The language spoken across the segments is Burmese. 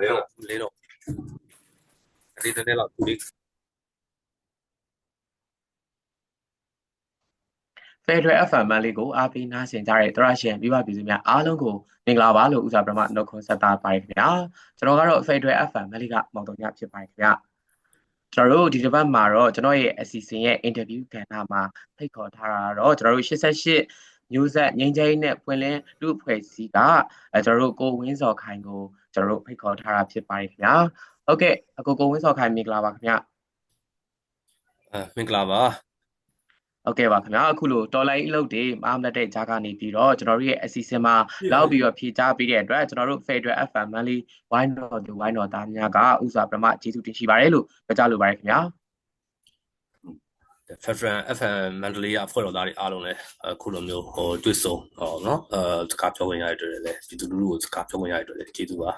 လေးတော့လေးတော့ဒီတနေ့တော့ဒီ Federal FM မန်လေးကိုအားပေးနားဆင်ကြတဲ့တရရှင်မိဘပြည်သူများအားလုံးကိုမင်္ဂလာပါလို့ဥစားပရမနှုတ်ခွန်းဆက်တာပါတယ်ခင်ဗျာကျွန်တော်ကတော့ Federal FM မန်လေးကမောင်တော်ညဖြစ်ပါတယ်ခင်ဗျာကျွန်တော်တို့ဒီတစ်ပတ်မှာတော့ကျွန်တော်ရဲ့အစီအစဉ်ရဲ့ interview ကဏ္ဍမှာဖိတ်ခေါ်ထားတာတော့ကျွန်တော်တို့88မျိုးဆက်ငိမ့်ချိုင်းနဲ့ပွင့်လင်းလူဖွဲ့စည်းကအဲကျွန်တော်တို့ကိုဝင်းစော်ခိုင်ကို ကျွန်တော်တို့ဖိတ်ခေါ်ထားတာဖြစ်ပါတယ်ခင်ဗျာဟုတ်ကဲ့အကိုကိုဝင်းစော်ခိုင်မင်္ဂလာပါခင်ဗျာအဲမင်္ဂလာပါဟုတ်ကဲ့ပါခင်ဗျာအခုလိုတော်လိုင်းအလုပ်တွေမအားမလက်တဲ့ဂျာကနေပြီးတော့ကျွန်တော်တို့ရဲ့အစီအစဉ်မှာလောက်ပြီးတော့ဖြေချပေးတဲ့အတွက်ကျွန်တော်တို့ Federal FM Monthly ဝိုင်းတော်သူဝိုင်းတော်သားများကဥစွာပထမကျေးဇူးတင်ရှိပါတယ်လို့ပြောကြားလိုပါတယ်ခင်ဗျာ Federal FM Mandalay အဖွဲ့တော်သားတွေအားလုံးလည်းအခုလိုမျိုးဟိုတွေ့ဆုံဟောနော်အဲစကားပြောခွင့်ရတဲ့အတွက်လည်းဒီသူလူလူကိုစကားပြောခွင့်ရတဲ့အတွက်လည်းကျေးဇူးပါ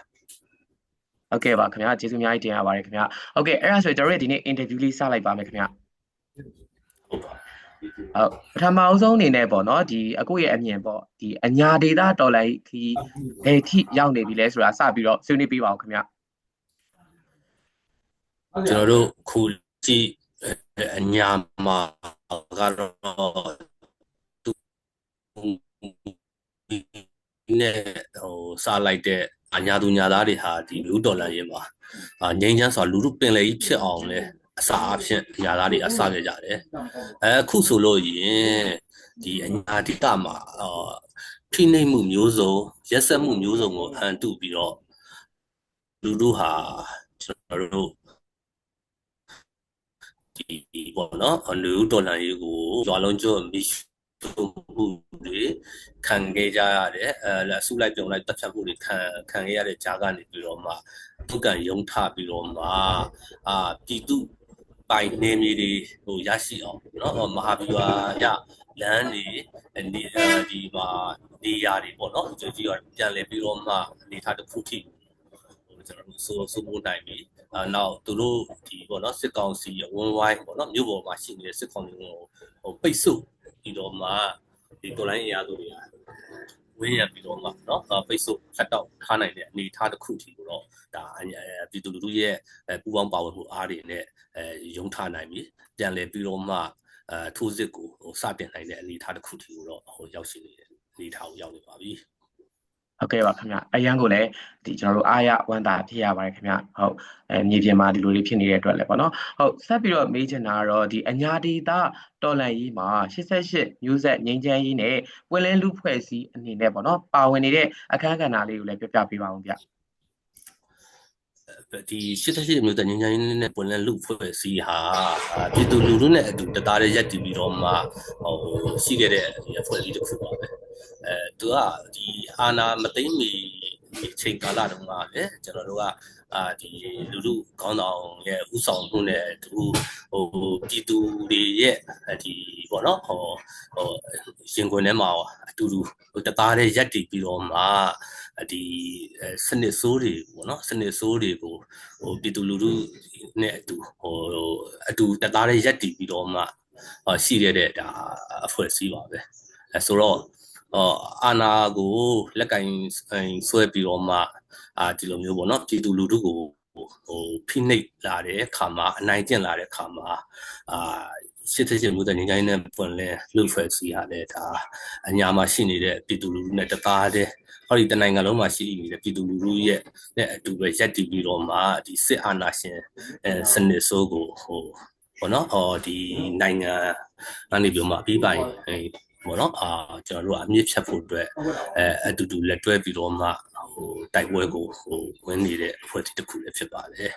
ဟုတ်ကဲ့ပါခင်ဗျာကျေးဇူးအများကြီးတင်ရပါတယ်ခင်ဗျာဟုတ်ကဲ့အဲ့ဒါဆိုကျွန်တော်တို့ဒီနေ့ interview လေးစလိုက်ပါမယ်ခင်ဗျာဟုတ်ပါဟုတ်ပထမအဆုံးအနေနဲ့ပေါ့နော်ဒီအခုရဲ့အမြင်ပေါ့ဒီအညာဒေတာတော်လိုင်းခီးဘယ်ထိရောက်နေပြီလဲဆိုတာစပြီးတော့ဆွေးနွေးပေးပါဦးခင်ဗျာကျွန်တော်တို့ခုကြည့် အညာမှာကတော့သူနဲ့ဟိုစားလိုက်တဲ့အညာသူညာသားတွေဟာဒီလူဒေါ်လာရင်းပါအာငိမ့်ချမ်းဆိုတာလူလူပင်လေကြီးဖြစ်အောင်လဲအစာအဖြစ်ညာသားတွေအစားခဲ့ကြတယ်အဲအခုဆိုလို့ရင်ဒီအညာတိတမှာအာဖိနှိပ်မှုမျိုးစုံရက်စက်မှုမျိုးစုံကိုအန်တုပြီးတော့လူလူဟာကျွန်တော်တို့ ဒီပေါ့နော်အလူဒေါ်လာရေးကိုရွာလုံးကျွတ်မိရှုမှုတွေခံခဲ့ကြရတယ်အဲအစုလိုက်ပြုံလိုက်တက်ဖြတ်မှုတွေခံခံခဲ့ရတဲ့ဂျာကနေပြီးတော့မှပုတ်ကန်ယုံထပြီးတော့မှအာပြည်သူပိုင်နေမြေတွေဟိုရရှိအောင်နော်မဟာဗျူဟာရလမ်းတွေဒီဒီမှာနေရာတွေပေါ့နော်ဒီကြီးကပြန်လဲပြီးတော့မှအနေထားတစ်ခုထိဟိုကျွန်တော်တို့စိုးစိုးမိုးနိုင်ပြီ အာနောက်သူတို့ဒီပေါ့နော်စစ်ကောင်စီအဝန်းဝိုင်းပေါ့နော်မြို့ပေါ်မှာရှိနေတဲ့စစ်ကောင်စီကိုဟိုပိတ်ဆို့ပြီးတော့မှဒီတော်လိုင်းအရာတို့တွေကဝင်းရပြီးတော့မှเนาะပိတ်ဆို့ဖြတ်တောက်ထားနိုင်တဲ့အနေအထားတစ်ခုထိကိုတော့ဒါပြည်သူလူထုရဲ့ပူပေါင်းပါဝင်မှုအားတွေနဲ့အဲယုံထားနိုင်ပြီပြန်လည်ပြီးတော့မှအဲထိုးစစ်ကိုဟိုစတင်နိုင်တဲ့အနေအထားတစ်ခုထိကိုတော့ဟိုရောက်ရှိနေတဲ့အနေအထားကိုရောက်နေပါပြီ ဟုတ်ကဲ့ပါခင်ဗျအရန်ကိုလည်းဒီကျွန်တော်တို့အားရဝမ်းသာဖြစ်ရပါတယ်ခင်ဗျဟုတ်အဲမြေပြင်မှာဒီလိုလေးဖြစ်နေတဲ့အတွက်လည်းပေါ့နော်ဟုတ်ဆက်ပြီးတော့မေးချင်တာကတော့ဒီအညာဒေတာတော်လန်ရေးမှာ88မျိုးဆက်ငိမ့်ချမ်းရေးနဲ့ပွင့်လင်းလူဖွဲ့စည်းအနေနဲ့ပေါ့နော်ပါဝင်နေတဲ့အခန်းကဏ္ဍလေးကိုလည်းပြောပြပေးပါဦးဗျဒီ88မျိုးတငញ្ញင်းနဲ့ပွင့်လန်းလူဖွဲ့စည်းဟာပြည်သူလူထုနဲ့အတူတသားတည်းရက်တည်ပြီးတော့မှဟိုရှိခဲ့တဲ့ဒီအဖွဲ့အစည်းတစ်ခုပါပဲ အဲသူကဒီအာနာမသိမ့်မီဒီချိန်ကာလတုန်းကလည်းကျွန်တော်တို့ကအာဒီလူလူခေါင်းဆောင်ရဲ့ဥဆောင်မှုနဲ့သူဟိုပြည်သူတွေရဲ့ဒီပေါ့နော်ဟိုဟိုရင်ခွင်ထဲမှာအတူတူဟိုတသားတည်းရက်တည်ပြီးတော့မှဒီစနစ်ဆိုးတွေပေါ့နော်စနစ်ဆိုးတွေကိုဟိုပြည်သူလူထုနဲ့အတူဟိုအတူတသားလေးရက်တည်ပြီးတော့မှရှိရတဲ့ဒါအဖွဲ့အစည်းပါပဲအဲဆိုတော့ အော်အာနာကိုလက်ကင်ဆွဲပြီးတော့မှအာဒီလိုမျိုးပေါ့နော်ပြည်သူလူထုကိုဟိုဖိနှိပ်လာတဲ့ခါမှာအနိုင်ကျင့်လာတဲ့ခါမှာအာစစ်စစ်ချင်းမျိုးတဲ့ငင်းနဲ့ပွင့်လဲလူဖက်စီရတဲ့ဒါအညာမှာရှိနေတဲ့ပြည်သူလူထုနဲ့တသားတည်းဟောဒီတနိုင်ငံလုံးမှာရှိနေတဲ့ပြည်သူလူထုရဲ့နဲ့အတူပဲရက်တည်ပြီးတော့မှဒီစစ်အာဏာရှင်အဲစနစ်ဆိုးကိုဟိုဘောနော်အော်ဒီနိုင်ငံအနေပြီးမှပြီးပိုင် ဘောနော်အာကျွန်တော်တို့အမြင့်ဖြတ်ဖို့အတွက်အဲအတူတူလက်တွဲပြီးတော့မှဟိုတိုက်ပွဲကိုဟိုဝင်နေတဲ့အဖွဲ့တစ်ခုလည်းဖြစ်ပါတယ်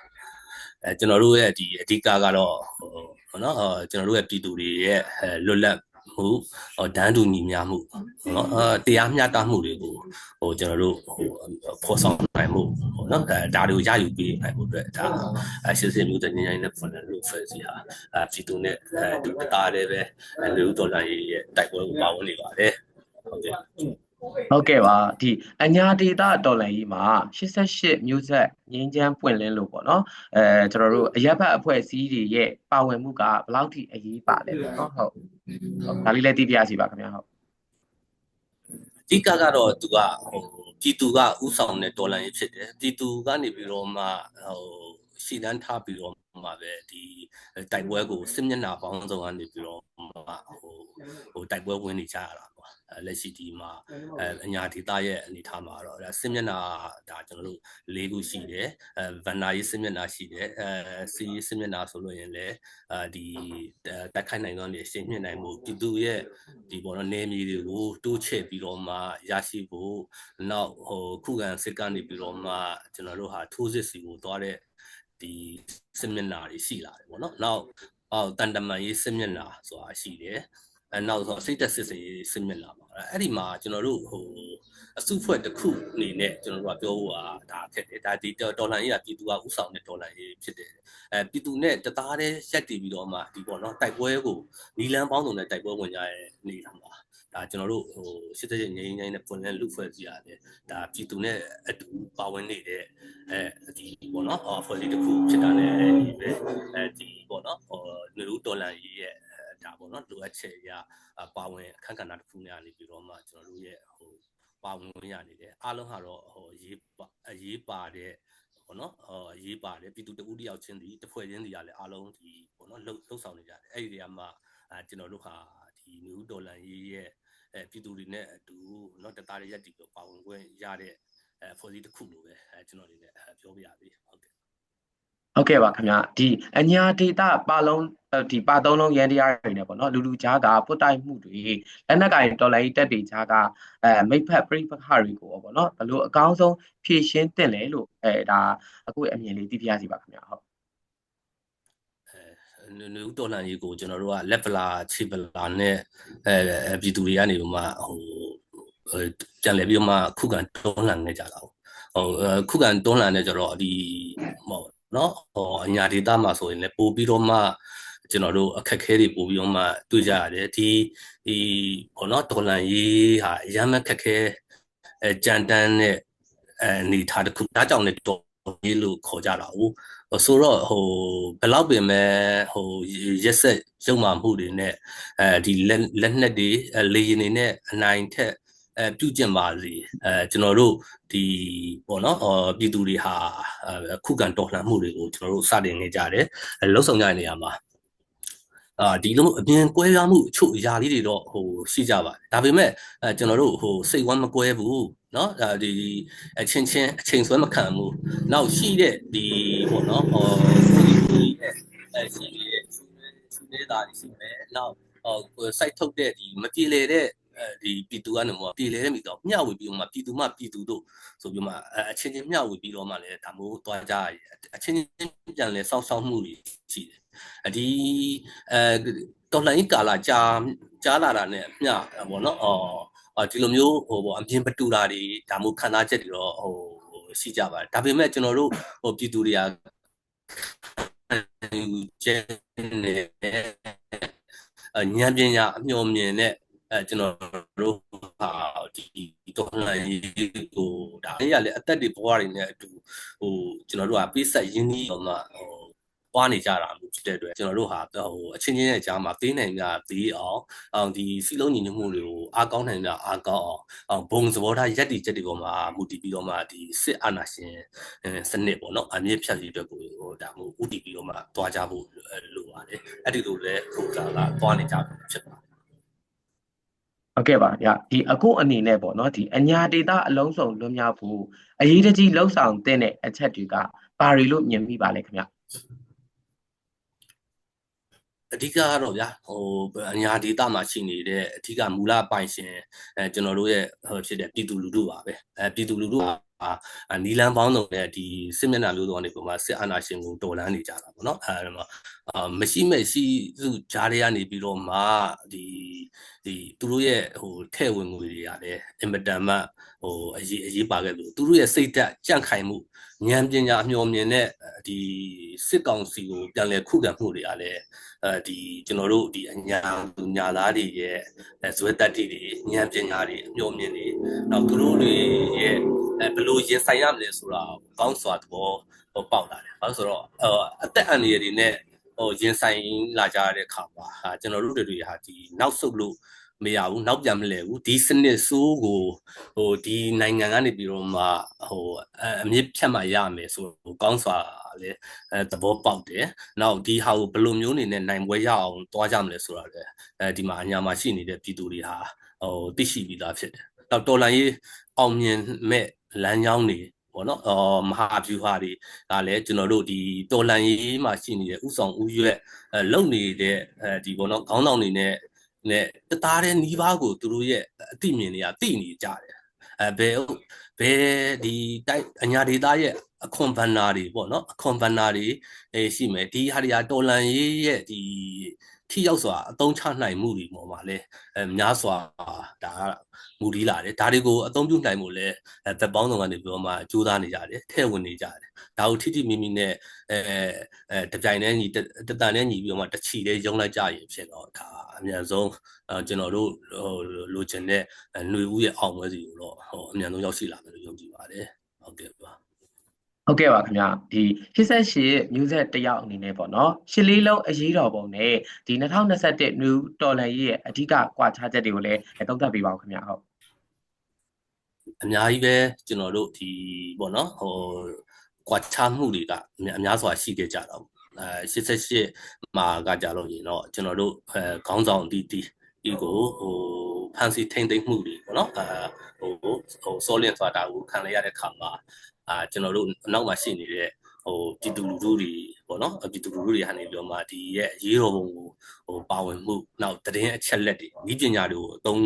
အဲကျွန်တော်တို့ရဲ့ဒီအဓိကကတော့ဟိုဘောနော်အော်ကျွန်တော်တို့ရဲ့ပြည်သူတွေရဲ့လွတ်လပ် ဟိုဒန်းတူညီမျှမှုနော်တရားမျှတမှုတွေကိုဟိုကျွန်တော်တို့ဟိုဖော်ဆောင်နိုင်မှုဟိုနော်ဒါတွေကိုရယူပေးနိုင်မှုအတွက်ဒါအရှင်းစင်မှုတညီနိုင်တဲ့ဖွင့်တဲ့လူဖက်စီဟာအဖီတူနဲ့အတူတသားတည်းပဲလူတော်လာရေးရဲ့တိုက်ပွဲကိုပါဝင်နေပါတယ်ဟုတ်ကဲ့ ဟုတ်ကဲ့ပါဒီအညာဒေတာတော်လန်ကြီးမှာ88မျိုးဆက်ငင်းချမ်းပွင့်လင်းလို့ပေါ့နော်အဲကျွန်တော်တို့အရက်ဖတ်အဖွဲ့အစည်းတွေရဲ့ပါဝင်မှုကဘယ်လောက်ထိအရေးပါလဲပေါ့နော်ဟုတ်ဟုတ်ဒါလေးလည်းသိပြရစီပါခင်ဗျာဟုတ်ဓိကကတော့သူကဟိုပြည်သူကဥဆောင်တဲ့ဒေါ်လာရေးဖြစ်တယ်ပြည်သူကနေပြီးတော့မှဟိုရှည်တန်းထားပြီးတော့မှပဲဒီတိုက်ပွဲကိုစစ်မျက်နှာပေါင်းစုံကနေပြီးတော့မှဟိုဟိုတိုက်ပွဲဝင်နေကြရတာပေါ့ လက်ရှိဒီမှာအဲအညာဒေတာရဲ့အနေထားမှာတော့ဒါစစ်မျက်နှာဒါကျွန်တော်တို့၄ခုရှိတယ်အဲဗန်နာရေးစစ်မျက်နှာရှိတယ်အဲစီးစစ်မျက်နှာဆိုလို့ရင်လည်းအဲဒီတက်ခိုင်နိုင်သောနေရှင်းမြင့်နိုင်မှုပြည်သူရဲ့ဒီပေါ်တော့နေမြေတွေကိုတိုးချဲ့ပြီးတော့မှရရှိဖို့နောက်ဟိုခုခံစစ်ကနေပြီးတော့မှကျွန်တော်တို့ဟာထိုးစစ်စီကိုသွားတဲ့ဒီစစ်မျက်နှာတွေရှိလာတယ်ပေါ့နော်နောက်အော်တန်တမန်ရေးစစ်မျက်နှာဆိုတာရှိတယ် အဲနောက်ဆိုစိတ်သက်စစ်စေးစစ်မျက်နှာပါအဲ့ဒီမှာကျွန်တော်တို့ဟိုအစုဖွဲ့တစ်ခုအနေနဲ့ကျွန်တော်တို့ကပြောဖို့ဟာဒါဖြစ်တယ်ဒါဒီဒေါ်လာရေးကပြည်သူကဥဆောင်တဲ့ဒေါ်လာရေးဖြစ်တယ်အဲပြည်သူနဲ့တသားတည်းရက်တည်ပြီးတော့မှဒီပေါ့နော်တိုက်ပွဲကိုနီလန်းပေါင်းစုံနဲ့တိုက်ပွဲဝင်ကြရဲ့နေတာပါဒါကျွန်တော်တို့ဟိုစစ်တပ်ရဲ့ငြိမ်းချမ်းတဲ့ပွင့်လင်းလူဖွဲ့စီရတယ်ဒါပြည်သူနဲ့အတူပါဝင်နေတဲ့အဲဒီပေါ့နော်အဖွဲ့အစည်းတစ်ခုဖြစ်တာနဲ့ဒီပဲအဲဒီပေါ့နော်ဟိုလူဒေါ်လာရေးရဲ့ဒါ ပေါ့နော်လိုအပ်ချက်အရပါဝင်အခက်အခဲတစ်ခုနဲ့နေပြီးတော့မှကျွန်တော်တို့ရဲ့ဟိုပါဝင်ရနေတယ်အားလုံးကတော့ဟိုရေးပါအရေးပါတဲ့ပေါ့နော်ဟိုအရေးပါတယ်ပြည်သူတဦးတယောက်ချင်းဒီတစ်ဖွဲ့ချင်းစီကလည်းအားလုံးဒီပေါ့နော်လှုပ်လှုပ်ဆောင်နေကြတယ်အဲ့ဒီတည်းကမှအဲကျွန်တော်တို့ဟာဒီနျူဒေါ်လာရေးရဲ့အဲပြည်သူတွေနဲ့အတူเนาะတသားရက်တီကိုပါဝင်ခွင့်ရတဲ့အဲဖွဲ့စည်းတစ်ခုလိုပဲအဲကျွန်တော်တွေနဲ့ပြောပြရပြီဟုတ်ကဲ့ ဟုတ်ကဲ့ပါခင်ဗျာဒီအညာဒေတာပါလုံးဒီပါသုံးလုံးရန်တရားတွေနဲ့ပေါ့နော်လူလူကြားကပုတ်တိုက်မှုတွေလက်နက်ကင်တော်လိုင်းတက်တွေကြားကအဲမိဖက်ပြိပခတွေကိုပေါ့နော်ဘလို့အကောင်းဆုံးဖြည့်ရှင်းတင်လဲလို့အဲဒါအခုအမြင်လေးသိပြရစီပါခင်ဗျာဟုတ်နူတော်လန်ကြီးကိုကျွန်တော်တို့ကလက်ပလာချီပလာနဲ့အဲပြည်သူတွေကနေမှဟိုပြန်လဲပြီးမှခုခံတွန်းလှန်နေကြတာဟိုခုခံတွန်းလှန်နေကြတော့ဒီဟို နော်ဟိုအညာဒေတာမှာဆိုရင်လည်းပို့ပြီးတော့မှကျွန်တော်တို့အခက်ခဲတွေပို့ပြီးတော့မှတွေ့ကြရတယ်ဒီဒီဘောနော်ဒေါ်လာရေးဟာအရမ်းခက်ခဲအဲကြံတန်းတဲ့အဲအနေထားတစ်ခုဒါကြောင့်လည်းဒေါ်ရေးလို့ခေါ်ကြတာဟုတ်ဆိုတော့ဟိုဘလောက်ပင်မဲ့ဟိုရက်ဆက်ရုံမှမှုတွေနဲ့အဲဒီလက်လက်နက်တွေလေရင်တွေနဲ့အနိုင်ထက် အဲပြုကျင့်ပါစေအဲကျွန်တော်တို့ဒီပေါ့နော်အော်ပြည်သူတွေဟာခုခံတော်လှန်မှုတွေကိုကျွန်တော်တို့စတင်နေကြတယ်လှုပ်ဆောင်ကြတဲ့နေရာမှာအာဒီလိုအပြင်ကွဲပြားမှုအချို့အရာလေးတွေတော့ဟိုရှိကြပါတယ်ဒါပေမဲ့အဲကျွန်တော်တို့ဟိုစိတ်ဝမ်းမကွဲဘူးเนาะဒါဒီအချင်းချင်းအချိန်ဆွဲမခံဘူးနောက်ရှိတဲ့ဒီပေါ့နော်ဟောဒီဒီအဲရှိတဲ့ရှိနေတာရှိမယ်နောက်ဟို site ထုတ်တဲ့ဒီမပြေလေတဲ့ ဒီပြည်သူကနေမှပြည်လဲတဲ့မိတော့မျှဝေပြီးတော့မှပြည်သူမှပြည်သူတို့ဆိုပြီးမှအချင်းချင်းမျှဝေပြီးတော့မှလည်းဒါမျိုးသွားကြရအချင်းချင်းပြန်လဲစောင့်ရှောက်မှုတွေရှိတယ်ဒီအဲတော်လှန်ရေးကာလကြာကြာလာတာနဲ့မျှပေါ့နော်အော်ဒီလိုမျိုးဟိုပေါ့အမြင်ပတူတာတွေဒါမျိုးခံစားချက်တွေတော့ဟိုရှိကြပါတယ်ဒါပေမဲ့ကျွန်တော်တို့ဟိုပြည်သူတွေကကျင်းနေဉာဏ်ပညာအမျှော်မြင်တဲ့ အဲကျွန်တော်တို့ဟာဒီဒေါ်လာရေးကိုဒါလေးရလေအသက်တွေဘဝတွေနဲ့အတူဟိုကျွန်တော်တို့ကပေးဆက်ရင်းနှီးတော့မှဟိုပွားနေကြတာမျိုးဖြစ်တဲ့အတွက်ကျွန်တော်တို့ဟာဟိုအချင်းချင်းရဲ့ကြားမှာပေးနိုင်ကြသေးအောင်အောင်ဒီစီလုံးညီညွတ်မှုတွေကိုအားကောင်းနိုင်ကြအားကောင်းအောင်အောင်ဘုံသဘောထားရက်တီချက်တွေပေါ်မှာမူတည်ပြီးတော့မှဒီစစ်အာဏာရှင်စနစ်ပေါ့နော်အမြင့်ဖြတ်ရေးအတွက်ကိုဟိုဒါမျိုးဥတည်ပြီးတော့မှတွားကြဖို့လိုပါတယ်အဲ့ဒီလိုလဲဟိုဒါလာတွားနေကြဖြစ်ပါတယ် ဟုတ်ကဲ့ပါဗျဒီအခုအနေနဲ့ပေါ့နော်ဒီအညာဒေတာအလုံးစုံလွတ်မြောက်ဖို့အရေးတကြီးလှုပ်ဆောင်တဲ့အချက်တွေကဘာတွေလို့မြင်မိပါလဲခင်ဗျ အဓိကကတော့ဗျာဟိုအညာဒေတာမှာရှိနေတဲ့အဓိကမူလပိုင်ရှင်အဲကျွန်တော်တို့ရဲ့ဟိုဖြစ်တဲ့ပြည်သူလူထုပါပဲအဲပြည်သူလူထုဟာနီလန်ပေါင်းစုံနဲ့ဒီစစ်မျက်နှာမျိုးစုံတွေပုံမှာစစ်အာဏာရှင်ကိုတော်လှန်နေကြတာပေါ့နော်အဲဒါအာမရှိမရှိစုကြားတွေကနေပြီးတော့မှဒီဒီသူတို့ရဲ့ဟိုထဲ့ဝင်ငွေတွေကလည်းအင်မတန်မှဟိုအရေးအရေးပါခဲ့လို့သူတို့ရဲ့စိတ်ဓာတ်ကြန့်ခိုင်မှုဉာဏ်ပညာအမျှော်မြင်တဲ့ ဒီစစ်ကောင်စီကိုပြန်လည်ခုခံမှုတွေကလည်းအဲဒီကျွန်တော်တို့ဒီအညာသူညာသားတွေရဲ့ဇွဲတက်တွေဉာဏ်ပညာတွေအမျှော်မြင်တွေနောက်သူတို့တွေရဲ့ဘယ်လိုရင်ဆိုင်ရမလဲဆိုတာကောင်းစွာသဘောဟိုပေါက်လာတယ်။ဘာလို့ဆိုတော့အသက်အန္တရာယ်တွေနဲ့ဟိုရင်ဆိုင်လာကြတဲ့အခါမှာဟာကျွန်တော်တို့တွေဟာဒီနောက်ဆုတ်လို့ဟမရဘူးနောက်ပြန်မလဲဘူးဒီစနစ်ဆိုးကိုဟိုဒီနိုင်ငံကနေပြီးတော့မှဟိုအမြင့်ဖြတ်မှရမယ်ဆိုဟိုကောင်းစွာ လေအဲသဘောပေါက်တယ်နောက်ဒီဟာကိုဘယ်လိုမျိုးနေနဲ့နိုင်ပွဲရအောင်တွားကြမလဲဆိုတာလေအဲဒီမှာအညာမှာရှိနေတဲ့ပြည်သူတွေဟာဟိုသိရှိပြီးသားဖြစ်တယ်နောက်တော်လန်ရေးအောင်မြင်မဲ့လမ်းကြောင်းတွေပေါ့နော်အော်မဟာဗျူဟာတွေကလည်းကျွန်တော်တို့ဒီတော်လန်ရေးမှာရှိနေတဲ့ဥဆောင်ဥရွက်အဲလုံနေတဲ့အဲဒီပေါ့နော်ခေါင်းဆောင်တွေနဲ့နဲ့တသားတဲ့နီးပါးကိုသူတို့ရဲ့အသိမြင်တွေကသိနေကြတယ် အဲဘယ်ဘယ်ဒီတိုက်အညာဒေတာရဲ့အခွန်ဘန်နာတွေပေါ့နော်အခွန်ဘန်နာတွေအဲရှိမယ်ဒီဟာတွေကတော်လန်ရေးရဲ့ဒီ ထိရောက်စွာအသုံးချနိုင်မှုတွေပေါ်မှာလဲအဲများစွာဒါမူတည်လာတယ်ဒါတွေကိုအသုံးပြုနိုင်မှုလဲဘက်ပေါင်းဆောင်ကနေပြီးတော့မှကြိုးစားနေကြတယ်ထဲ့ဝင်နေကြတယ်ဒါကိုထိထိမိမိနဲ့အဲအဲတပြိုင်တည်းညီတတန်နဲ့ညီပြီးတော့မှတချီလေးရုံလိုက်ကြရင်ဖြစ်တော့ဒါအမြန်ဆုံးကျွန်တော်တို့ဟိုလိုချင်တဲ့ຫນွေဦးရဲ့အောင်ပွဲစီကိုတော့ဟိုအမြန်ဆုံးရောက်ရှိလာမယ်လို့ယုံကြည်ပါတယ်ဟုတ်ကဲ့ပါ ဟုတ်ကဲ့ပါခင်ဗျဒီ88မျိုးဆက်တယောက်အနေနဲ့ပေါ့နော်ရှစ်လေးလုံးအရေးတော်ပုံနဲ့ဒီ2021 new တော်လန်ရေးရဲ့အဓိကကွာခြားချက်တွေကိုလည်းသုံးသပ်ပေးပါဦးခင်ဗျဟုတ်အများကြီးပဲကျွန်တော်တို့ဒီပေါ့နော်ဟိုကွာခြားမှုတွေကအများစွာရှိခဲ့ကြတာပေါ့အဲ88မှာကကြလို့ရင်တော့ကျွန်တော်တို့အဲခေါင်းဆောင်တီးတီးဒီကိုဟိုဖန်စီထိမ့်သိမ့်မှုတွေပေါ့နော်အဲဟိုဟိုစောလင့်ဆိုတာကိုခံရတဲ့ခါမှာ အာကျွန်တော်တို့အနောက်မှာရှိနေတဲ့ဟိုပြည်သူလူထုတွေပေါ့နော်ပြည်သူလူထုတွေဟာနေပြီးတော့မှဒီရဲ့ရေးတော်ပုံကိုဟိုပါဝင်မှုနောက်တရင်အချက်လက်တွေဤပညာတွေကိုအသုံး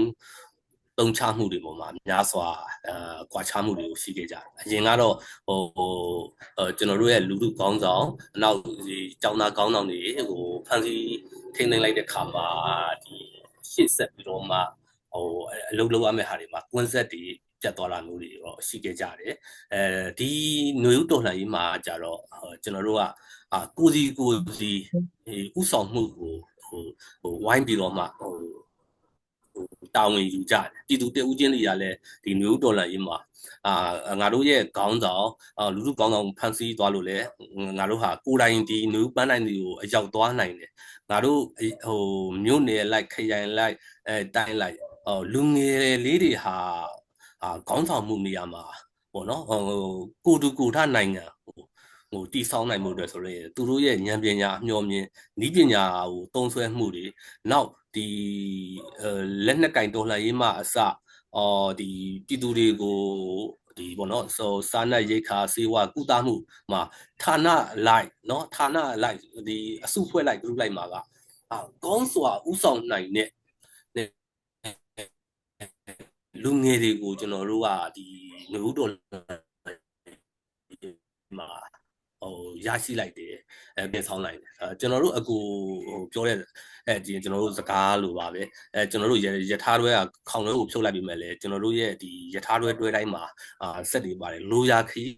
သုံးချမှုတွေပေါ်မှာများစွာအဲကွာခြားမှုတွေကိုရှိခဲ့ကြတယ်အရင်ကတော့ဟိုဟိုကျွန်တော်တို့ရဲ့လူလူကောင်းဆောင်နောက်ဒီကျောင်းသားကောင်းဆောင်တွေဟိုဖန်စီထိန်းသိမ်းလိုက်တဲ့ခါမှာဒီရှေ့ဆက်ပြီးတော့မှဟိုအလုပ်လုပ်ရမယ့်ဟာတွေမှာကွန်းဆက်တွေ ပြတ်သွားတာမျိုးတွေတော့ရှိခဲ့ကြတယ်အဲဒီຫນွေဥတော်လှန်ရေးမှာကြတော့ကျွန်တော်တို့ကအာကိုစီကိုစီဥဆောင်မှုကိုဟိုဟိုဝိုင်းပြီးတော့မှဟိုတာဝန်ယူကြတယ်ပြည်သူတဦးချင်းတွေကလည်းဒီမျိုးဒေါ်လာရေးမှာအာငါတို့ရဲ့ခေါင်းဆောင်လူလူခေါင်းဆောင်ဖန်ဆီးသွားလို့လေငါတို့ဟာကိုယ်တိုင်ဒီနူးပန်းတိုင်းတွေကိုအရောက်သွားနိုင်တယ်ငါတို့ဟိုမြို့နယ်လိုက်ခရိုင်လိုက်အဲတိုင်းလိုက်ဟိုလူငယ်လေးတွေဟာ အာခေါင်းဆောင်မှုနေရာမှာပေါ့နော်ဟိုကိုတူကိုထနိုင်ငံဟိုဟိုတီဆောင်းနိုင်မှုအတွက်ဆိုရင်သူတို့ရဲ့ဉာဏ်ပညာအမျှော်မြင်ဤပညာကိုတုံးဆွဲမှုတွေနောက်ဒီလက်နက်ကင်တော်လှန်ရေးမှအစအော်ဒီပြည်သူတွေကိုဒီပေါ့နော်ဆိုစာနတ်ရိခါစေဝကုသမှုမှာဌာနလိုက်เนาะဌာနလိုက်ဒီအစုဖွဲ့လိုက် group လိုက်မှာကအာကောင်းစွာဥဆောင်နိုင်တဲ့ လူငယ်တွေကိုကျွန်တော်တို့ကဒီလူတော်မှာဟိုရရှိလိုက်တယ်အဲပြင်ဆောင်လိုက်တယ်အဲကျွန်တော်တို့အကူဟိုပြောတဲ့အဲဒီကျွန်တော်တို့စကားလိုပါပဲအဲကျွန်တော်တို့ရထားတွဲကခေါင်းတွဲကိုဖြုတ်လိုက်ပြီးမှလည်းကျွန်တော်တို့ရဲ့ဒီရထားတွဲတွဲတိုင်းမှာအာစက်တွေပါတယ်လိုရာခီး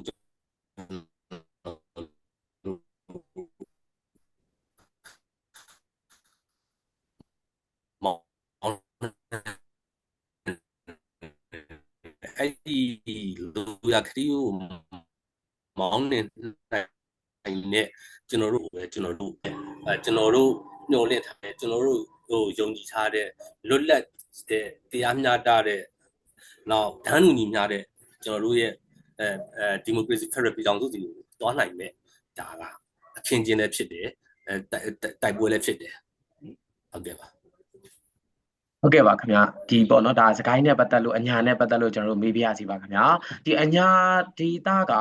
မောင်အဲ့ဒီ လူရခရီးကိုမောင်းနေနိုင်တဲ့ကျွန်တော်တို့ပဲကျွန်တော်တို့အဲကျွန်တော်တို့ညှို့လင့်ထားတယ်ကျွန်တော်တို့ဟိုယုံကြည်ထားတဲ့လွတ်လပ်တဲ့တရားမျှတတဲ့နောက်ဒန်းလူညီမျှတဲ့ကျွန်တော်တို့ရဲ့အဲအဲဒီမိုကရေစီဖက်ဒရယ်ပြည်ထောင်စုစီကိုတွားနိုင်မဲ့ဒါကအခင်းကျင်းလည်းဖြစ်တယ်အဲတိုက်ပွဲလည်းဖြစ်တယ်ဟုတ်ကဲ့ပါ ဟုတ်ကဲ့ပါခင်ဗျာဒီပေါ့နော်ဒါစကိုင်းနဲ့ပတ်သက်လို့အညာနဲ့ပတ်သက်လို့ကျွန်တော်တို့မေးပြရစီပါခင်ဗျာဒီအညာဒေတာက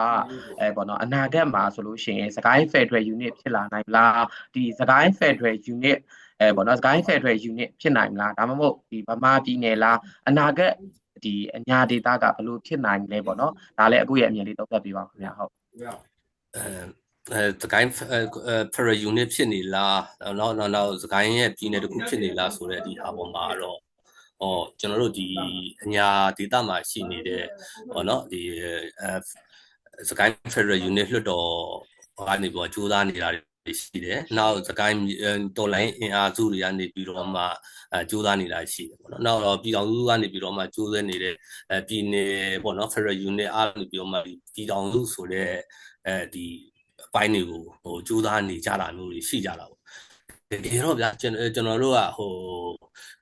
အဲပေါ့နော်အနာဂတ်မှာဆိုလို့ရှိရင်စကိုင်း Federal Unit ဖြစ်လာနိုင်လားဒီစကိုင်း Federal Unit အဲပေါ့နော်စကိုင်း Federal Unit ဖြစ်နိုင်မလားဒါမှမဟုတ်ဒီဗမာပြည်နယ်လားအနာဂတ်ဒီအညာဒေတာကဘယ်လိုဖြစ်နိုင်လဲပေါ့နော်ဒါလည်းအခုရဲ့အမြင်လေးသုံးသပ်ပြပါခင်ဗျာဟုတ်အဲ အဲစကိုင်းဖရယူနစ်ဖြစ်နေလားနောက်နောက်နောက်စကိုင်းရဲ့ပြည်နယ်တစ်ခုဖြစ်နေလားဆိုတဲ့ဒီဟာပေါ်မှာတော့ဟောကျွန်တော်တို့ဒီအညာဒေသမှာရှိနေတဲ့ဟောနော်ဒီအဲစကိုင်းဖရယူနစ်လွှတ်တော်ကနေပေါ်ကြိုးစားနေတာတွေရှိတယ်။နောက်စကိုင်းတော်လိုင်းအင်အားစုတွေကနေပြီးတော့မှအဲကြိုးစားနေတာရှိတယ်ပေါ့နော်။နောက်တော့ပြည်တော်စုကနေပြီးတော့မှကြိုးစားနေတဲ့အဲပြည်နယ်ပေါ့နော် Federal Unit အားနေပြီးတော့မှပြည်တော်စုဆိုတဲ့အဲဒီ အပိုင်းတွေကိုဟိုကြိုးစားနေကြတာမျိုးတွေရှိကြတာပေါ့တကယ်တော့ဗျာကျွန်တော်ကျွန်တော်တို့ကဟို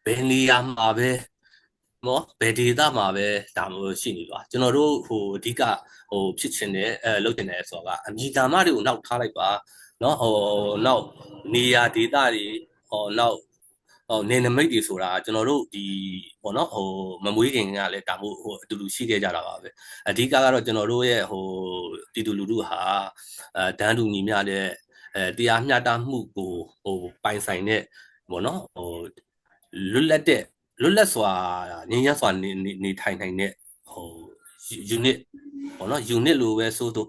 ဘယ်နေရာမှာပဲနော်ဘယ်ဒေသမှာပဲဒါမျိုးရှိနေပါကျွန်တော်တို့ဟိုအဓိကဟိုဖြစ်ချင်တဲ့အဲလုပ်တင်တယ်ဆိုတော့အမိကာမတွေကိုနောက်ထားလိုက်ပါနော်ဟိုနောက်နေရာဒေသတွေဟိုနောက် ဟိုနေနမိတ်တွေဆိုတာကျွန်တော်တို့ဒီဟိုနော်ဟိုမမွေးခင်ကလည်းဒါမျိုးဟိုအတူတူရှိခဲ့ကြတာပါပဲအဓိကကတော့ကျွန်တော်တို့ရဲ့ဟိုတီတူလူလူဟာအဲတန်းတူညီမျှတဲ့အဲတရားမျှတမှုကိုဟိုပိုင်ဆိုင်တဲ့ဘောနော်ဟိုလွတ်လပ်တဲ့လွတ်လပ်စွာငြိမ်းချမ်းစွာနေနေထိုင်နိုင်တဲ့ဟို unit ဘောနော် unit လို့ပဲဆိုတော့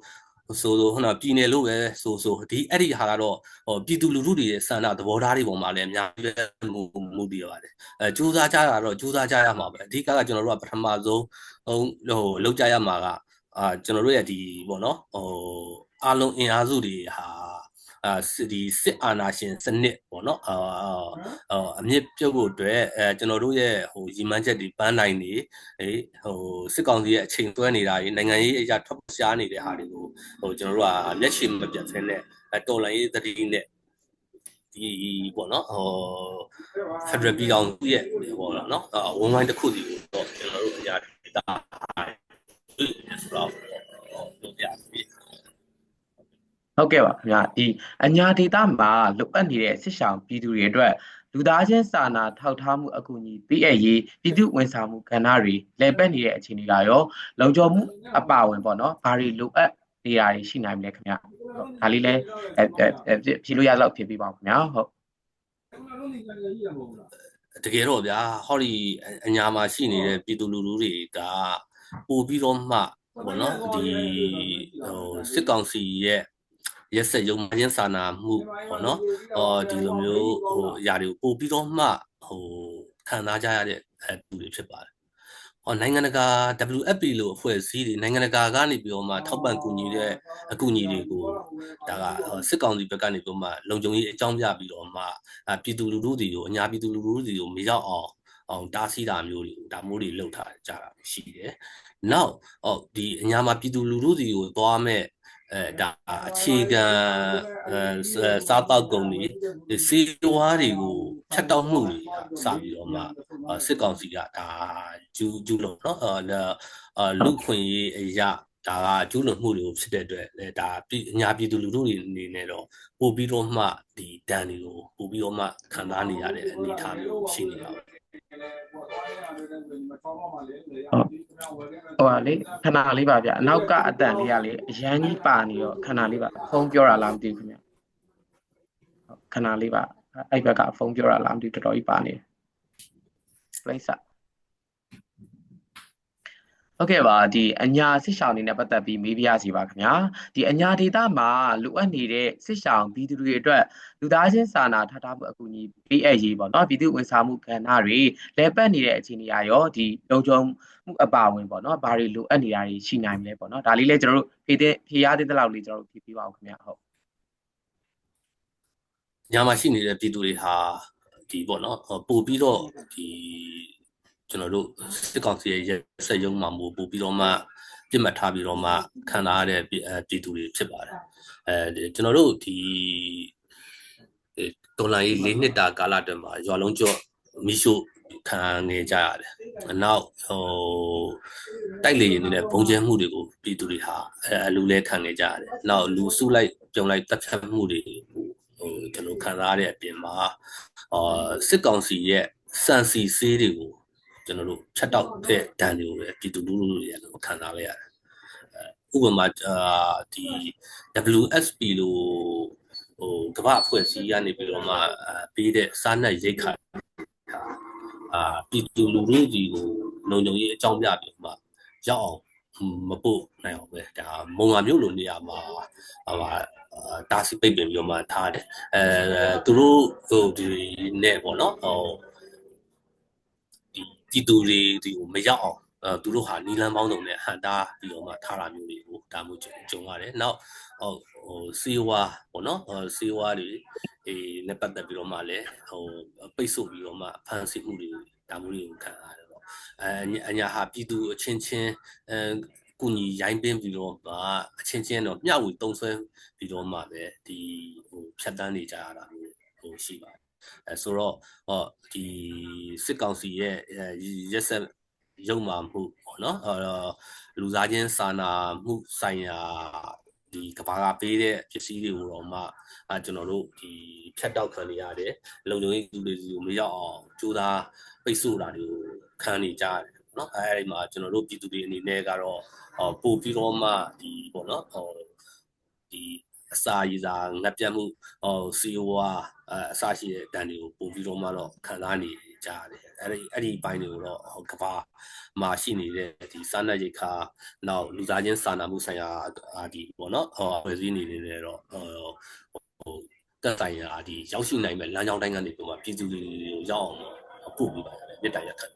ဆိုဆိုဟိုနော်ပြည်နယ်လို့ပဲဆိုဆိုဒီအဲ့ဒီဟာကတော့ဟိုပြည်သူလူထုတွေရဲ့စံနာသဘောထားတွေပေါ်မှာလည်းအများကြီးပဲမူမူတည်ရပါတယ်အဲစူးစမ်းကြတာတော့စူးစမ်းကြရမှာပဲအဓိကကကျွန်တော်တို့ကပထမဆုံးဟိုဟိုလောက်ကြရမှာကအာကျွန်တော်တို့ရဲ့ဒီပေါ့နော်ဟိုအားလုံးအင်အားစုတွေဟာ အာဒီစစ်အာဏာရှင်စနစ်ပေါ့နော်အာအမြင့်ပြုတ်ဖို့အတွက်အဲကျွန်တော်တို့ရဲ့ဟိုရည်မှန်းချက်တွေပန်းနိုင်နေအေးဟိုစစ်ကောင်စီရဲ့အချိန်သွဲနေတာတွေနိုင်ငံရေးအရာထွက်ရှားနေတဲ့ဟာတွေကိုဟိုကျွန်တော်တို့ကမျက်ခြေမပြတ်ဖဲနဲ့တော်လိုင်းရေးသတိနဲ့ဒီပေါ့နော်ဟိုဖက်ဒရယ်ပြည်အောင်စုရဲ့ဟောနော်ဝန်ဝိုင်းတစ်ခုစီကိုတော့ကျွန်တော်တို့အရာဒေတာဆိုတော့ပြောပြပြီ ဟုတ်ကဲ့ပါခင်ဗျာဒီအညာဒေတာမှာလိုအပ်နေတဲ့စစ်ဆောင်ပြည်သူတွေအတွက်လူသားချင်းစာနာထောက်ထားမှုအကူအညီပေးအပ်ရေးပြည်သူဝန်ဆောင်မှုကဏ္ဍတွေလည်ပတ်နေတဲ့အခြေအနေကရောလုံခြုံမှုအပါဝင်ပေါ့နော်ဘာတွေလိုအပ်နေရာတွေရှိနိုင်မလဲခင်ဗျာဒါလေးလည်းဖြေလို့ရတော့ဖြေပေးပါဦးခင်ဗျာဟုတ်တကယ်တော့ဗျာဟောဒီအညာမှာရှိနေတဲ့ပြည်သူလူထုတွေကပို့ပြီးတော့မှဘောနော်ဒီဟိုစစ်ကောင်စီရဲ့ ရက်ဆက်ရုံမှချင်းစာနာမှုပေါ့နော်အော်ဒီလိုမျိုးဟိုအရာတွေကိုပို့ပြီးတော့မှဟိုခံစားကြရတဲ့အဲသူတွေဖြစ်ပါတယ်ဟောနိုင်ငံတကာ WFP လို့အဖွဲ့အစည်းတွေနိုင်ငံတကာကနေပြီးတော့မှထောက်ပံ့ကူညီတဲ့အကူအညီတွေကိုဒါကစစ်ကောင်စီဘက်ကနေပြီးတော့မှလုံခြုံရေးအကြောင်းပြပြီးတော့မှပြည်သူလူထုတွေကိုအညာပြည်သူလူထုတွေကိုမရောက်အောင်အောင်တားဆီးတာမျိုးတွေဒါမျိုးတွေလုပ်ထားကြတာရှိတယ်။နောက်ဟောဒီအညာမှာပြည်သူလူထုတွေကိုသွားမဲ့ အဲဒါအခြေခံစားတောက်ကုန်တွေစီဝါးတွေကိုဖြတ်တောက်မှုတွေစပြီးတော့မှစစ်ကောင်စီကဒါကျူးကျူးလို့เนาะအဲလူခွင့်ရေးအရာဒါကကျူးလွန်မှုတွေကိုဖြစ်တဲ့အတွက်အဲဒါအညာပြည်သူလူထုတွေအနေနဲ့တော့ပို့ပြီးတော့မှဒီဒဏ်တွေကိုပို့ပြီးတော့မှခံစားနေရတဲ့အနေအထားမျိုးရှိနေတာပါ ဟိုပါလေခဏလေးပါဗျအနောက်ကအတန်လေးကလေအရန်ကြီးပါနေတော့ခဏလေးပါဖုန်းပြောတာလားမသိဘူးခင်ဗျခဏလေးပါအဲ့ဘက်ကဖုန်းပြောတာလားမသိဘူးတော်တော်ကြီးပါနေတယ် place ဟုတ်ကဲ့ပါဒီအညာစစ်ဆောင်နေနဲ့ပတ်သက်ပြီးမေးပြရစီပါခင်ဗျာဒီအညာဒေတာမှာလိုအပ်နေတဲ့စစ်ဆောင်ပြည်သူတွေအတွက်လူသားချင်းစာနာထားထားမှုအကူအညီပေးအပ်ရေးပေါ့နော်ပြည်သူဝန်ဆောင်မှုကဏ္ဍတွေလဲပတ်နေတဲ့အခြေအနေအရောဒီလုံခြုံမှုအပါဝင်ပေါ့နော်ဘာတွေလိုအပ်နေတာတွေရှိနိုင်မလဲပေါ့နော်ဒါလေးလည်းကျွန်တော်တို့ဖြည့်တဲ့ဖြည့်ရတဲ့လောက်လေးကျွန်တော်တို့ဖြည့်ပေးပါဦးခင်ဗျာဟုတ်ညာမှာရှိနေတဲ့ပြည်သူတွေဟာဒီပေါ့နော်ပို့ပြီးတော့ဒီ ကျွန်တော်တို့စစ်ကောင်စီရဲ့ရက်စက်ရုံမှာမို့ပို့ပြီးတော့မှပြစ်မှတ်ထားပြီးတော့မှခံစားရတဲ့ပြည်သူတွေဖြစ်ပါတယ်အဲကျွန်တော်တို့ဒီဒေါ်လာရေး၄နှစ်တာကာလတည်းမှာရွာလုံးကျော့မီရှို့ခံနေကြရတယ်။နောက်ဟိုတိုက်လေရင်နေတဲ့ဘုံကျဲမှုတွေကိုပြည်သူတွေဟာအဲလူလဲခံနေကြရတယ်။နောက်လူစုလိုက်ပြုံလိုက်တပ်ဖြတ်မှုတွေဟိုကျွန်တော်ခံစားရတဲ့အပြင်မှာအာစစ်ကောင်စီရဲ့စံစီဆေးတွေကို ကျွန်တော်တို့ဖြတ်တောက်တဲ့ဒဏ်တွေကိုပဲပြည်သူလူထုတွေကတော့ခံစားလိုက်ရတယ်။ဥပမာအာဒီ WSP လို့ဟိုကမ္ဘာအဖွဲ့အစည်းကနေပြီးတော့မှပေးတဲ့စားနပ်ရိတ်ခါအာပြည်သူလူထုကြီးကိုလုံခြုံရေးအကြောင်းပြပြီးမှရောက်အောင်မပို့နိုင်အောင်ပဲဒါမုံငါမျိုးလိုနေရာမှာဟာတာစီပိတ်ပင်ပြီးတော့မှထားတယ်အဲသူတို့ဟိုဒီနဲ့ပေါ့နော်ဟိုဒီ ပြည်သူတွေဒီကိုမရောက်အောင်အဲသူတို့ဟာနီလန်းပေါင်းစုံနဲ့ဟန်တာပြီးတော့မှထားတာမျိုးတွေကိုဒါမျိုးကြုံကြုံရတယ်နောက်ဟိုဟိုစီဝါပေါ့နော်ဟိုစီဝါတွေအေးနဲ့ပတ်သက်ပြီးတော့မှလည်းဟိုပိတ်ဆို့ပြီးတော့မှဖန်ဆီးမှုတွေဒါမျိုးတွေကိုခံရတယ်ပေါ့အဲအညာဟာပြည်သူအချင်းချင်းအဲကုညီရိုင်းပင်းပြီးတော့မှအချင်းချင်းတော့မျှဝေတုံးဆွဲပြီးတော့မှပဲဒီဟိုဖြတ်တန်းနေကြရတာမျိုးဟဟိုရှိပါတယ် အဲဆိုတော့ဟောဒီစစ်ကောင်စီရဲ့ရက်ဆက်ရုံမှမှုပေါ့နော်အဲလူသားချင်းစာနာမှုဆိုင်ရာဒီကဘာကပေးတဲ့ပစ္စည်းတွေကိုတော့မှအဲကျွန်တော်တို့ဒီဖြတ်တောက်ခံနေရတယ်လုံခြုံရေးလူတွေစီကိုမရောက်အောင်ကြိုးစားပိတ်ဆို့တာတွေကိုခံနေကြရတယ်နော်အဲဒီမှာကျွန်တော်တို့ပြည်သူတွေအနေနဲ့ကတော့ပို့ပြီးတော့မှဒီပေါ့နော်ဟိုဒီ အစာရည်စာငတ်ပြတ်မှုဟိုစီဝါအစရှိတဲ့တန်တွေကိုပို့ပြီးတော့မှတော့ခံစားနေကြရတယ်အဲ့ဒီအဲ့ဒီဘိုင်းတွေကိုတော့ကဘာမှာရှိနေတဲ့ဒီစာနာရိခါနောက်လူသားချင်းစာနာမှုဆိုင်ရာဒီပေါ့နော်ဟောဖွဲ့စည်းနေနေတော့ဟိုတက်ဆိုင်ရာဒီရောက်ရှိနိုင်မဲ့လမ်းကြောင်းတိုင်းကနေပြီးမှပြည်သူတွေကိုရောက်အောင်ပို့ပြီးပါရတယ်မြစ်တိုင်ရခံ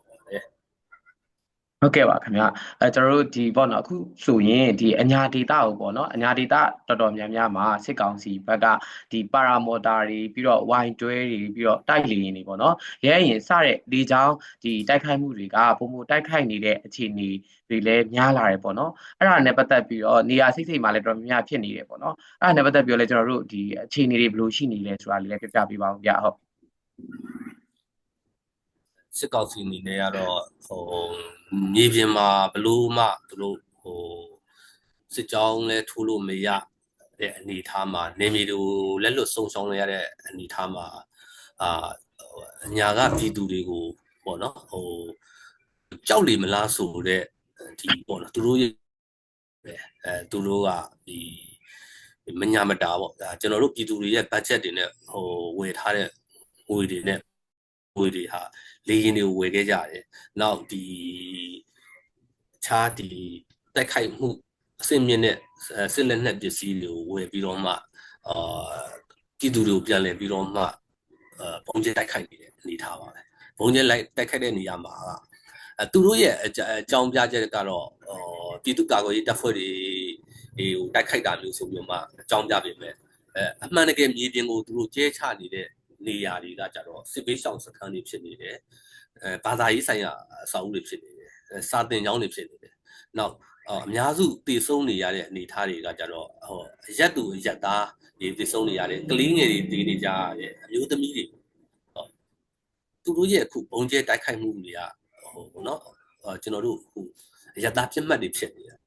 ဟုတ်ကဲ့ပါခင်ဗျအဲကျွန်တော်တို့ဒီပေါ့နော်အခုဆိုရင်ဒီအညာဒေတာကိုပေါ့နော်အညာဒေတာတော်တော်များများမှာစစ်ကောင်စီဘက်ကဒီပါရာမော်တာတွေပြီးတော့ဝိုင်တွဲတွေပြီးတော့တိုက်လေရင်တွေပေါ့နော်ရဲရင်စတဲ့လေချောင်းဒီတိုက်ခိုက်မှုတွေကပုံမတိုက်ခိုက်နေတဲ့အခြေအနေတွေလည်းများလာတယ်ပေါ့နော်အဲ့ဒါနဲ့ပတ်သက်ပြီးတော့နေရာစိတ်စိတ်မှာလည်းတော်တော်များများဖြစ်နေတယ်ပေါ့နော်အဲ့ဒါနဲ့ပတ်သက်ပြီးတော့လည်းကျွန်တော်တို့ဒီအခြေအနေတွေဘယ်လိုရှိနေလဲဆိုတာလေးလည်းပြပြပေးပါဦးဗျဟုတ် စစ်ကောင်စီအနေနဲ့ကတော့ဟိုမြေပြင်မှာဘလို့မှသူတို့ဟိုစစ်ကြောင်းလဲထိုးလို့မရတဲ့အနေအထားမှာနေမြေတို့လက်လွတ်ဆုံးရှုံးရတဲ့အနေအထားမှာအာညာကပြည်သူတွေကိုပေါ့နော်ဟိုကြောက်လီမလားဆိုတဲ့ဒီပေါ့နော်သူတို့ရဲ့အဲသူတို့ကဒီမညာမတာပေါ့ဒါကျွန်တော်တို့ပြည်သူတွေရဲ့ budget တွေနဲ့ဟိုဝယ်ထားတဲ့ငွေတွေနဲ့ ငွေတွေဟာလေရင်တွေကိုဝယ်ခဲ့ကြတယ်နောက်ဒီခြားဒီတိုက်ခိုက်မှုအဆင့်မြင့်တဲ့စစ်လက်နက်ပစ္စည်းတွေကိုဝယ်ပြီးတော့မှအာပြည်သူတွေကိုပြန်လည်ပြီးတော့မှအာပုံကျတိုက်ခိုက်နေတဲ့အနေထားပါပဲပုံကျလိုက်တိုက်ခိုက်တဲ့နေရာမှာအဲသူတို့ရဲ့အကြောင်းပြချက်ကတော့ပြည်သူ့ကာကွယ်ရေးတပ်ဖွဲ့တွေဟိုတိုက်ခိုက်တာမျိုးဆိုပြီးမှအကြောင်းပြပေးမယ်အဲအမှန်တကယ်မြေပြင်ကိုသူတို့ကျဲချနေတဲ့ နေရာတွေကကြတော့စစ်ပေးရှောင်စခန်းတွေဖြစ်နေတယ်အဲဘာသာရေးဆိုင်ရာအဆောက်အဦတွေဖြစ်နေတယ်စာသင်ကျောင်းတွေဖြစ်နေတယ်နောက်အများစုတည်ဆုံးနေရတဲ့အနေအထားတွေကကြတော့ဟိုရက်သူရက်သားတွေတည်ဆုံးနေရတယ်ကလေးငယ်တွေတည်နေကြရတယ်အမျိုးသမီးတွေသူတို့ရဲ့အခုဘုံကျဲတိုက်ခိုက်မှုတွေကဟိုနော်ကျွန်တော်တို့အခုရက်သားပြတ်မှတ်တွေဖြစ်နေတယ်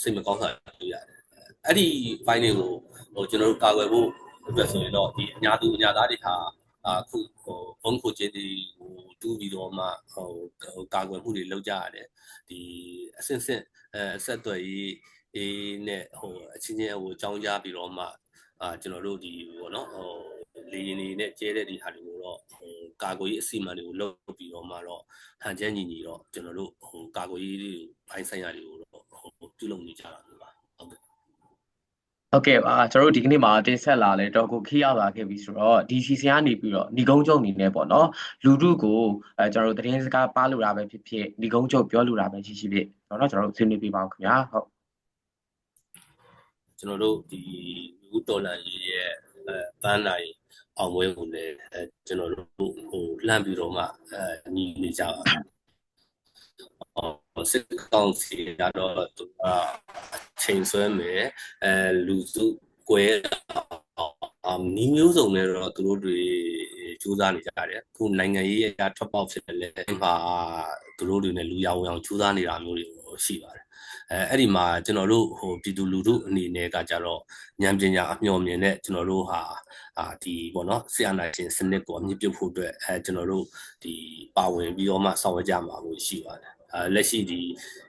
စိတ်မကောင်းတာတွေ့ရတယ်အဲ့ဒီဘိုင်းတွေကိုဟိုကျွန်တော်တို့ကာကွယ်ဖို့ အတွက်ဆိုရင်တော့ဒီအညာသူအညာသားတွေဟာအခုဟိုဘုံခိုခြင်းတွေဟိုတူးပြီးတော့မှဟိုကာကွယ်မှုတွေလုပ်ကြရတယ်ဒီအဆင့်ဆင့်အဆက်အသွယ်ရေးအေးနဲ့ဟိုအချင်းချင်းဟိုအကြောင်းကြားပြီးတော့မှအာကျွန်တော်တို့ဒီဘောနော်ဟိုလေရင်နေနဲ့ကျဲတဲ့ဒီဟာတွေကိုတော့ဟိုကာကွယ်ရေးအစီအမံတွေကိုလုပ်ပြီးတော့မှတော့ဟန်ချက်ညီညီတော့ကျွန်တော်တို့ဟိုကာကွယ်ရေးတွေဘိုင်းဆိုင်ရာတွေကိုတော့ဟိုပြုလုပ်နေကြတာလို့ပါဟုတ်ကဲ့ ဟုတ်ကဲ့ပါကျွန်တော်တို့ဒီကနေ့မှာတင်ဆက်လာလဲတော့ကိုခိရလာခဲ့ပြီဆိုတော့ DCC ကနေပြီးတော့ဏီကုန်းချုပ်အနေနဲ့ပေါ့နော်လူထုကိုအဲကျွန်တော်တို့သတင်းစကားပါလို့တာပဲဖြစ်ဖြစ်ဏီကုန်းချုပ်ပြောလို့တာပဲရှိရှိဖြစ်တော့တော့ကျွန်တော်တို့ဆွေးနွေးပြပါအောင်ခင်ဗျာဟုတ်ကျွန်တော်တို့ဒီလူတော်လန်ရေးရဲ့အဲဘန်းနိုင်အောင်ပွဲကိုလည်းအဲကျွန်တော်တို့ဟိုလှမ်းပြီးတော့မှအဲညီနေကြပါ စစ်ကောင်စီကတော့သူကချိန်ဆွဲမယ်အဲလူစုကွဲအနီးမျိုးစုံနဲ့တော့သူတို့တွေစူးစမ်းနေကြတယ်ခုနိုင်ငံရေးအရာထွက်ပေါက်ဖြစ်တယ်လေမှာသူတို့တွေနဲ့လူရဝင်အောင်စူးစမ်းနေတာမျိုးတွေရှိပါတယ်အဲအဲ့ဒီမှာကျွန်တော်တို့ဟိုပြည်သူလူထုအနေနဲ့ကကြတော့ဉာဏ်ပညာအမျှော်မြင်တဲ့ကျွန်တော်တို့ဟာအာဒီပေါ့နော်ဆရာနာရှင်စနစ်ကိုအမြင့်ပြုတ်ဖို့အတွက်အဲကျွန်တော်တို့ဒီပါဝင်ပြီးတော့မှဆောင်ရွက်ကြမှာလို့ရှိပါတယ် လက်ရှိဒီ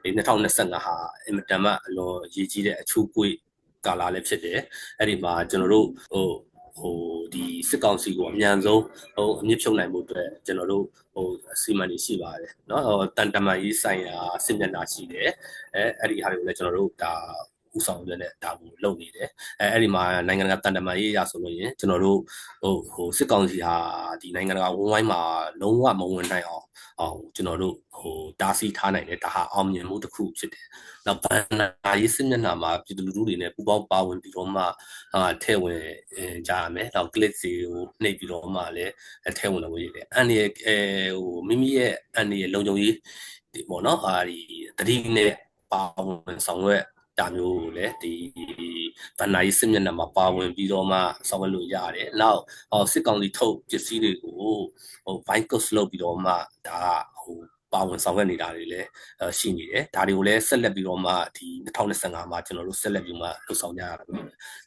2025ဟာအင်မတန်မှအလွန်ရည်ကြီးတဲ့အချိုးကွေးကာလာလည်းဖြစ်တယ်အဲ့ဒီမှာကျွန်တော်တို့ဟိုဟိုဒီစစ်ကောင်စီကိုအမြန်ဆုံးဟိုအမြင့်ဖြုတ်နိုင်မှုအတွက်ကျွန်တော်တို့ဟိုအစီအမံတွေရှိပါတယ်เนาะတန်တမာရေးဆိုင်ရာစစ်မျက်နှာရှိတယ်အဲအဲ့ဒီဟာတွေကိုလည်းကျွန်တော်တို့ဒါ ဥဆောင်ရတဲ့ဒါကိုလုပ်နေတယ်အဲအဲ့ဒီမှာနိုင်ငံတကာတန်တမာရေးရဆိုလို့ရင်ကျွန်တော်တို့ဟိုဟိုစစ်ကောင်စီဟာဒီနိုင်ငံတကာဝန်းဝိုင်းမှာလုံးဝမဝင်နိုင်အောင်အောင်ကျွန်တော်တို့ဟိုတားဆီးထားနိုင်တယ်ဒါဟာအောင်မြင်မှုတစ်ခုဖြစ်တယ်။နောက်ဗန္နာရေးစစ်မျက်နှာမှာပြည်သူလူထုတွေနဲ့ပူးပေါင်းပါဝင်ပြီးတော့မှအာထဲ့ဝင်ကြရမယ်။နောက် click စီကိုနှိပ်ပြီးတော့မှလည်းထဲ့ဝင်လို့ရတယ်။အန်ဒီအဲဟိုမိမိရဲ့အန်ဒီရဲ့လုံခြုံရေးဒီပေါ့နော်အာဒီတတိနဲ့ပါဝင်ဆောင်ရွက် ဒါမျိုးကိုလည်းဒီဗန်နာရေးစစ်မျက်နှာမှာပါဝင်ပြီးတော့မှဆောင်ရွက်လို့ရတယ်။နောက်ဟောစစ်ကောင်စီထုတ်ပစ္စည်းတွေကိုဟို buy cost လုပ်ပြီးတော့မှဒါဟိုပါဝင်ဆောင်ရွက်နေတာတွေလည်းရှိနေတယ်ဒါတွေကိုလည်းဆက်လက်ပြီးတော့မှဒီ2025မှာကျွန်တော်တို့ဆက်လက်ပြီးမှလှုပ်ဆောင်ကြရတာပဲ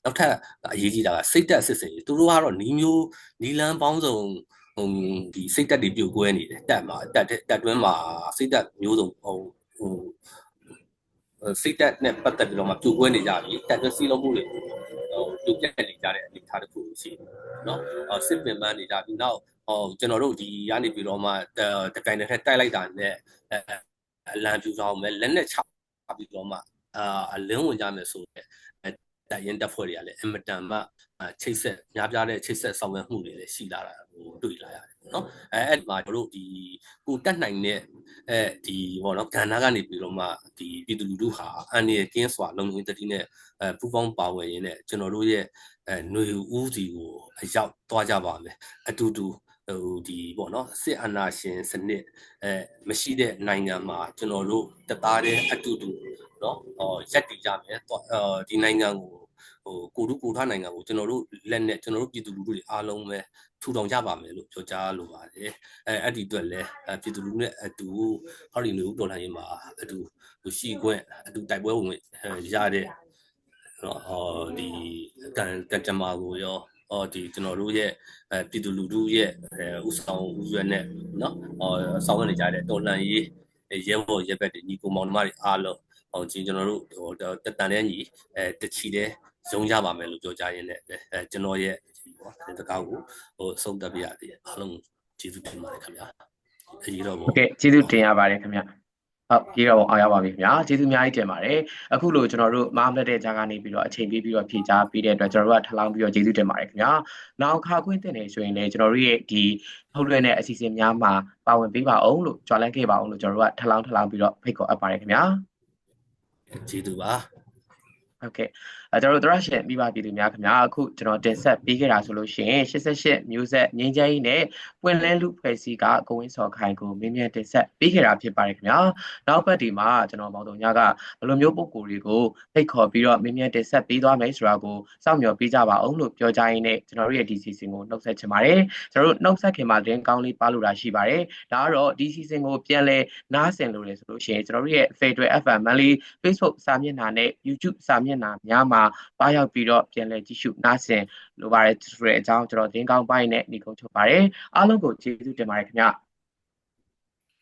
နောက်ထပ်အရေးကြီးတာကစိတ်သက်အစစ်စင်သူတို့ကတော့နီးမျိုးနီလန်းပေါင်းစုံဟိုဒီစိတ်သက်တွေပြုတ်ကွဲနေတယ်တက်မှာတက်တက်တွင်းမှာစိတ်သက်မျိုးစုံဟိုဟို စိတ်သက်နဲ့ပတ်သက်ပြီးတော့မှပြုတ်ကွဲနေကြပြီတက်တွင်းစီးလုံးမှုတွေဟိုပြုတ်ပြက်နေကြတဲ့အနေအထားတစ်ခုရှိတယ်နော်စစ်ပင်ပန်းနေကြပြီနောက်ဟောကျွန်တော်တို့ဒီကနေပြီးတော့မှတကိုင်နဲ့တိုက်လိုက်တာနဲ့အလံပြူဆောင်မယ်လက်နဲ့ချပြီးတော့မှအာအလင်းဝင်ကြမယ်ဆိုတဲ့တိုင်ရင်တက်ဖွဲ့တွေကလည်းအင်မတန်မှချိတ်ဆက်များပြားတဲ့ချိတ်ဆက်ဆောင်ရွက်မှုတွေလည်းရှိလာတာဟိုတွေ့လာရတယ် เนาะအဲအဲ့ဒီမှာတို့ဒီကိုတက်နိုင်တဲ့အဲဒီဘောနော်ကဏ္ဍကနေပြီးတော့မှဒီပြည်သူလူထုဟာအန်ရကင်းစွာလုံလုံတတိနဲ့အဲပူပေါင်းပါဝင်ရင်းနဲ့ကျွန်တော်တို့ရဲ့အဲຫນွေဦးစီကိုအရောက်သွားကြပါမယ်အတူတူဟိုဒီပေါ့နော်စစ်အာဏာရှင်စနစ်အဲမရှိတဲ့နိုင်ငံမှာကျွန်တော်တို့တသားတဲ့အတူတူเนาะဟောရက်တည်ကြမယ်ဒီနိုင်ငံကိုဟိုကိုတူကိုထားနိုင်ငံကိုကျွန်တော်တို့လက်နဲ့ကျွန်တော်တို့ပြည်သူလူထုတွေအားလုံးပဲ ထူထောင်ကြပါမယ်လို့ပြောကြားလိုပါတယ်အဲအဲ့ဒီအတွက်လည်းပြည်သူလူထုနဲ့အတူဟောဒီလူတော်လှန်ရေးမှာအတူရှိခွင့်အတူတိုက်ပွဲဝင်ရတဲ့နော်ဟောဒီကံကံကြမ္မာကိုရောဟောဒီကျွန်တော်တို့ရဲ့အဲပြည်သူလူထုရဲ့ဥဆောင်ဥရွက်နဲ့နော်ဟောဆောင်ရနေကြတဲ့တော်လှန်ရေးရဲဘော်ရဲဘက်တွေညီကိုမောင်နှမတွေအားလုံးဟောဒီကျွန်တော်တို့ဟိုတတန်တဲ့ညီအဲတချီတဲ့ရုံးကြပါမယ်လို့ပြောကြရင်းနဲ့အဲကျွန်တော်ရဲ့ ဒီပေါ့ဒီတကောက်ကိုဟိုဆုံးသက်ပြရသေးတယ်အားလုံးကျေးဇူးတင်ပါတယ်ခင်ဗျာအကြီးတော့ဟုတ်ကဲ့ကျေးဇူးတင်ရပါတယ်ခင်ဗျာဟုတ်ပြေတော့အောင်ရပါပြီခင်ဗျာကျေးဇူးအများကြီးတင်ပါတယ်အခုလိုကျွန်တော်တို့မအားမလက်တဲ့ကြားကနေပြီးတော့အချိန်ပေးပြီးတော့ဖြေကြားပေးတဲ့အတွက်ကျွန်တော်တို့ကထလောင်းပြီးတော့ကျေးဇူးတင်ပါတယ်ခင်ဗျာနောက်ခါခွင့်တင်နေဆိုရင်လည်းကျွန်တော်တို့ရဲ့ဒီထုတ်လွှင့်တဲ့အစီအစဉ်များမှာပါဝင်ပေးပါအောင်လို့ကြွားလန်းခဲ့ပါအောင်လို့ကျွန်တော်တို့ကထလောင်းထလောင်းပြီးတော့ဖိတ်ခေါ်အပ်ပါတယ်ခင်ဗျာကျေးဇူးပါဟုတ်ကဲ့အဲကျွန်တော်တို့သရရှင်မိဘပြည်သူများခင်ဗျာအခုကျွန်တော်တင်ဆက်ပေးခဲ့တာဆိုလို့ရှိရင်88မျိုးဆက်ငင်းချမ်းကြီးနဲ့ပွင့်လင်းလူဖွဲ့စည်းကကိုဝင်းစော်ခိုင်ကိုမင်းမြန်တင်ဆက်ပေးခဲ့တာဖြစ်ပါတယ်ခင်ဗျာနောက်ပတ်ဒီမှာကျွန်တော်မောင်တုံညကဘယ်လိုမျိုးပုံကိုယ်တွေကိုဖိတ်ခေါ်ပြီးတော့မင်းမြန်တင်ဆက်ပေးသွားမယ်ဆိုတာကိုစောင့်မျှော်ပေးကြပါအောင်လို့ပြောကြရင်းနဲ့ကျွန်တော်တို့ရဲ့ဒီ season ကိုနှုတ်ဆက်ချင်ပါတယ်ကျွန်တော်တို့နှုတ်ဆက်ခင်မှာတင်ကောင်းလေးပါလို့တာရှိပါတယ်ဒါကတော့ဒီ season ကိုပြန်လဲနားဆင်လို့လေဆိုလို့ရှိရင်ကျွန်တော်တို့ရဲ့ Federal FM Monthly Facebook စာမျက်နှာနဲ့ YouTube စာမျက်နှာများမှာပါရောက်ပြီးတော့ပြန်လည်ကြည့်ရှုနားဆင်လိုပါတယ်ဆိုတဲ့အကြောင်းကျွန်တော်သင်ကောင်းပိုင်းနဲ့ညီကုန်းချုပ်ပါတယ်အားလုံးကိုကျေးဇူးတင်ပါတယ်ခင်ဗျ